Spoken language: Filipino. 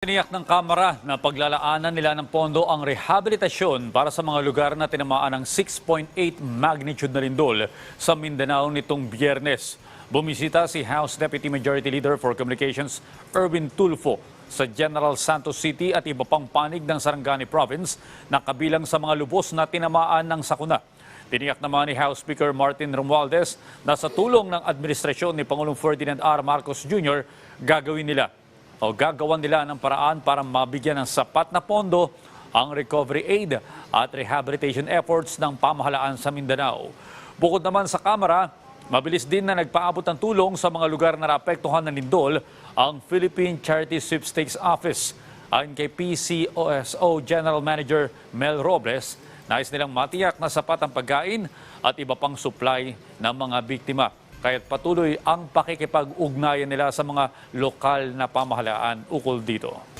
Tiniyak ng Kamara na paglalaanan nila ng pondo ang rehabilitasyon para sa mga lugar na tinamaan ng 6.8 magnitude na lindol sa Mindanao nitong biyernes. Bumisita si House Deputy Majority Leader for Communications Erwin Tulfo sa General Santos City at iba pang panig ng Sarangani Province na kabilang sa mga lubos na tinamaan ng sakuna. Tiniyak naman ni House Speaker Martin Romualdez na sa tulong ng administrasyon ni Pangulong Ferdinand R. Marcos Jr. gagawin nila o gagawan nila ng paraan para mabigyan ng sapat na pondo ang recovery aid at rehabilitation efforts ng pamahalaan sa Mindanao. Bukod naman sa Kamara, mabilis din na nagpaabot ng tulong sa mga lugar na naapektuhan ng lindol ang Philippine Charity Sweepstakes Office. Ayon kay PCOSO General Manager Mel Robles, nais nilang matiyak na sapat ang pagkain at iba pang supply ng mga biktima. Kaya't patuloy ang pakikipag-ugnayan nila sa mga lokal na pamahalaan ukol dito.